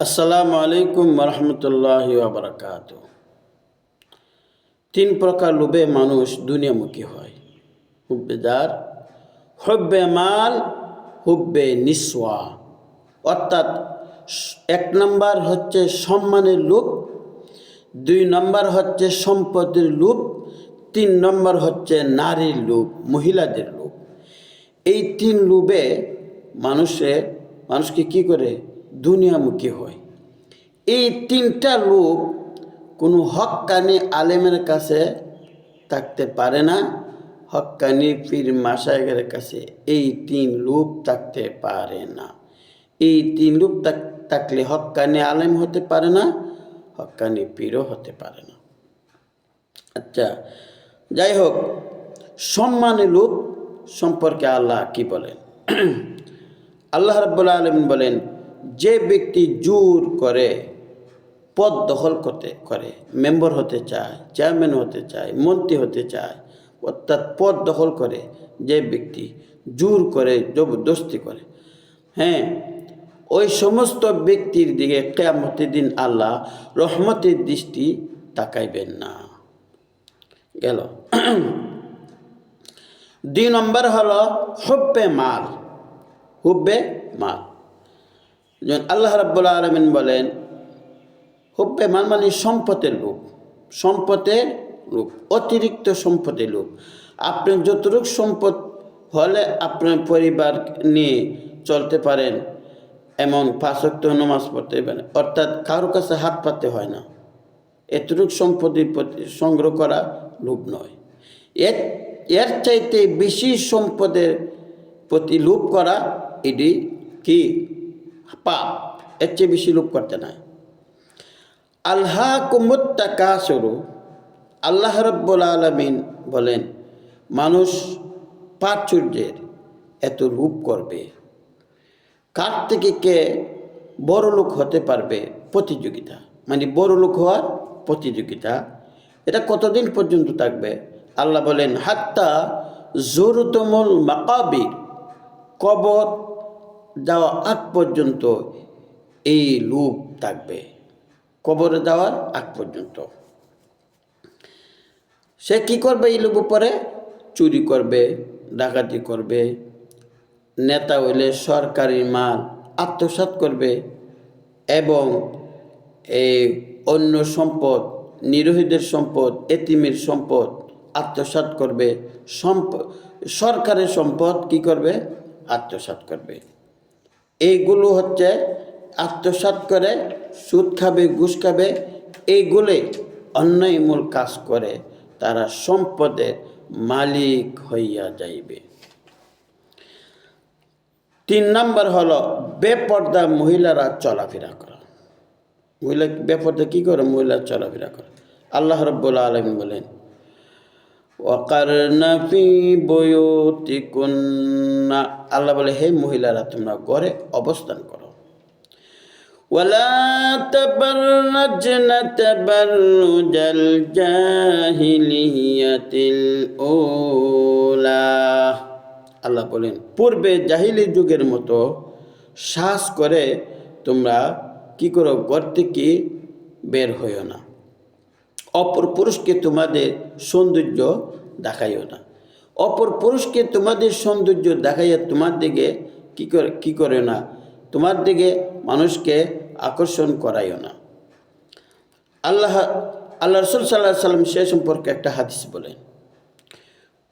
আসসালামু আলাইকুম রহমতুল্লাহ বারকাত তিন প্রকার লোভে মানুষ দুনিয়ামুখী হয়। হুব্বে যার হব্বে মাল, হুব্বে নিসওয়া। অর্থাৎ এক নম্বর হচ্ছে সম্মানের লোভ, দুই নম্বর হচ্ছে সম্পদের লোভ, তিন নম্বর হচ্ছে নারীর লোভ, মহিলাদের লোভ। এই তিন লোভে মানুষের মানুষকে কি করে দুনিয়ামুখী হয়। এই তিনটা লোভ কোনো হক্কানি আলেমের কাছে থাকতে পারে না হক্কানি পীর মাসায়ের কাছে এই তিন লোভ থাকতে পারে না। এই তিন লোভ থাক- থাকলে হক্কানি আলেম হতে পারে না হক্কানি পীরও হতে পারে না। আচ্ছা যাই হোক, সম্মানে লোভ সম্পর্কে আল্লাহ কি বলেন? আল্লাহ রাব্বুল আলমিন বলেন যে ব্যক্তি জোর করে পদ দখল করতে, করে, মেম্বার হতে চায়, চেয়ারম্যান হতে চায়, মন্ত্রী হতে চায়, অর্থাৎ পদ দখল করে যে ব্যক্তি জোর করে, জবরদস্তি করে হ্যাঁ ওই সমস্ত ব্যক্তির দিকে কেয়ামতের দিন আল্লাহ রহমতের দৃষ্টি তাকাইবেন না। গেল। দুই নম্বর হলো হুব্বে মাল। হুব্বে মাল। আল্লাহ রাব্বুল আলমিন বলেন, হুব্বে মাল মানে সম্পদের লোভ সম্পদের লোভ, অতিরিক্ত সম্পদের লোভ। আপনি যতটুকু সম্পদ হলে আপনার পরিবার নিয়ে চলতে পারেন, এমন পাঁচক্ত নমাজ পড়তে পারেন অর্থাৎ কারও কাছে হাত পাতে হয় না। এতটুকু প্রতি সংগ্রহ করা লোভ নয়। এর এর চাইতে বেশি সম্পদের প্রতি লোভ করা এটি কি? পাপ, এর চেয়ে বেশি লোভ করতে নাই। আল্লাহ কুমুত্তাকা স্বরূপ আল্লাহ রব্বুল আলমিন বলেন, মানুষ প্রাচুর্যের এত রূপ করবে। কার থেকে কে বড় লোক হতে পারবে? প্রতিযোগিতা। মানে বড় লোক হওয়ার প্রতিযোগিতা। এটা কতদিন পর্যন্ত থাকবে? আল্লাহ বলেন, হাত্তা জোরতমল মাকাবির, কবর যাওয়া আগ পর্যন্ত এই লোভ থাকবে। কবরে যাওয়ার আগ পর্যন্ত। সে কি করবে এই লোভ পরে চুরি করবে, ডাকাতি করবে। নেতা হইলে সরকারি মাল আত্মসাৎ করবে এবং এই অন্য সম্পদ, নিরোহীদের সম্পদ, এতিমের সম্পদ আত্মসাৎ করবে। সম্প সরকারের সম্পদ কি করবে? আত্মসাৎ করবে। এইগুলো হচ্ছে আত্মসাৎ করে, সুদ খাবে, ঘুষ খাবে এইগুলোই অন্যায়মূল কাজ করে। তারা সম্পদের মালিক হইয়া যাইবে। তিন নম্বর হলো বেপর্দা মহিলারা চলাফেরা করা। মহিলা বেপর্দা কী করে? মহিলা চলাফেরা করে। আল্লাহ রব্বুল আলম বলেন ওয়াকারনা ফি বয়ুতিকুন্না আল্লাহ বলে হে মহিলারা তোমরা ঘরে অবস্থান করো ولا تبرجن تبرج الجاهلية الأولى আল্লাহ বলেন পূর্বে জাহিলি যুগের মতো শ্বাস করে তোমরা কি করো ঘর থেকে বের হইও না অপর পুরুষকে তোমাদের সৌন্দর্য দেখাইও না। অপর পুরুষকে তোমাদের সৌন্দর্য দেখাইয়া তোমার দিকে কী করে কী করে না? তোমার দিকে মানুষকে আকর্ষণ করাইও না। আল্লাহ আল্লাহ রসুল সাল্লাহ সাল্লাম সে সম্পর্কে একটা হাদিস বলেন।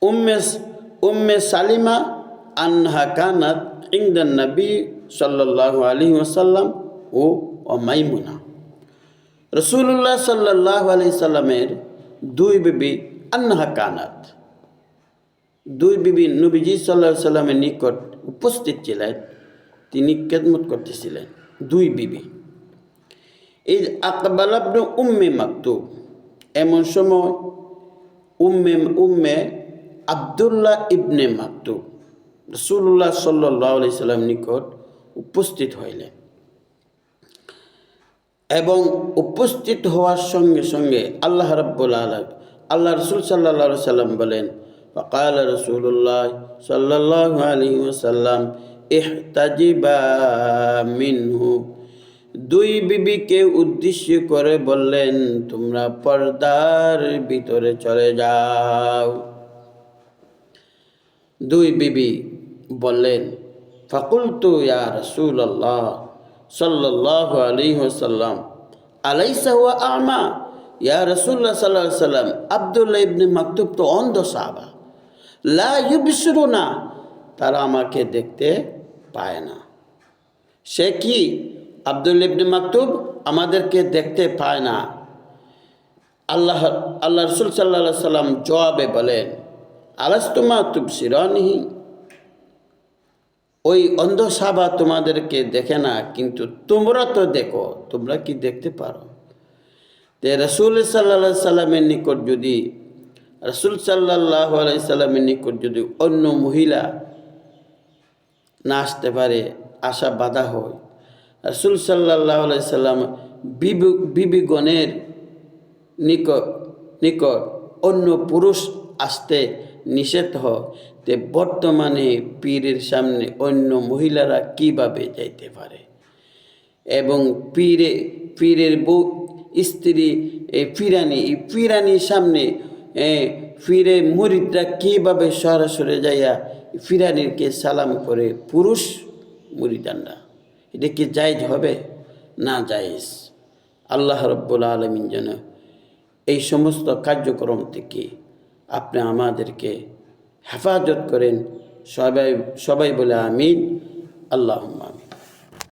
উম্মে উম্মে সালিমা আনহা কানাত ইংদান নবী সাল্লাল্লাহু আলাইহি ওয়াসাল্লাম ও মাইমুনা। রসুল্লাহ সাল্লাহ আলি সাল্লামের দুই বিবি আন্নাহা কানাত। দুই বিবি নবীজি সাল্লাহ সাল্লামের নিকট উপস্থিত ছিলেন। তিনি খেদমত করতেছিলেন। দুই বিবি। এই আকবালাবন উম্মে মাকতুব। এমন সময় উম্মে উম্মে আবদুল্লাহ ইবনে মাকতুব রসুল্লাহ সাল্লাহ আলি সাল্লাম নিকট উপস্থিত হইলেন। এবং উপস্থিত হওয়ার সঙ্গে সঙ্গে আল্লাহ রব্বুল আলম আল্লাহ রসুল সাল্লা সাল্লাম বলেন, ফকাল রসুল্লাহ সাল্লাহ আলী সাল্লাম এহ মিনহু। দুই বিবিকে উদ্দেশ্য করে বললেন, তোমরা পর্দার ভিতরে চলে যাও। দুই বিবি বললেন ফকুল তু ইয়া রসুল্লাহ আমা। ইয়া সাল্লাম লা ইউবিসরুনা তারা আমাকে দেখতে পায় না। সে কি? আব্দুল ইবনে মাকতুব আমাদেরকে দেখতে পায় না। আল্লাহ আল্লাহ রসুল সাল্লাহ সাল্লাম জবাবে বলেন, আলাস্তুমা তুবসিরানিহি ওই অন্ধ সাবা তোমাদেরকে দেখে না, কিন্তু তোমরা তো দেখো, তোমরা কি দেখতে পারো? তে রসুল সাল্লা সাল্লামের নিকট যদি, রসুল সাল্লাহ সাল্লামের নিকট যদি অন্য মহিলা না আসতে পারে আশা বাধা হয়। রসুল সাল্লাহ সাল্লাম বিবি বিবিগণের নিকট নিকট অন্য পুরুষ আসতে নিষেধ তে বর্তমানে পীরের সামনে অন্য মহিলারা কীভাবে যাইতে পারে? এবং পীরে, পীরের বউ, স্ত্রী, এ ফিরানি এই ফিরানির সামনে ফিরে মুরিদরা কীভাবে সরাসরি যাইয়া ফিরানিরকে সালাম করে পুরুষ মুরিদানরা? এটা কি জায়জ হবে? না জায়েজ। আল্লাহ রব্বুল আলমিন যেন এই সমস্ত কার্যক্রম থেকে আপনি আমাদেরকে হেফাজত করেন। সবাই সবাই বলে আমিন। আল্লাহ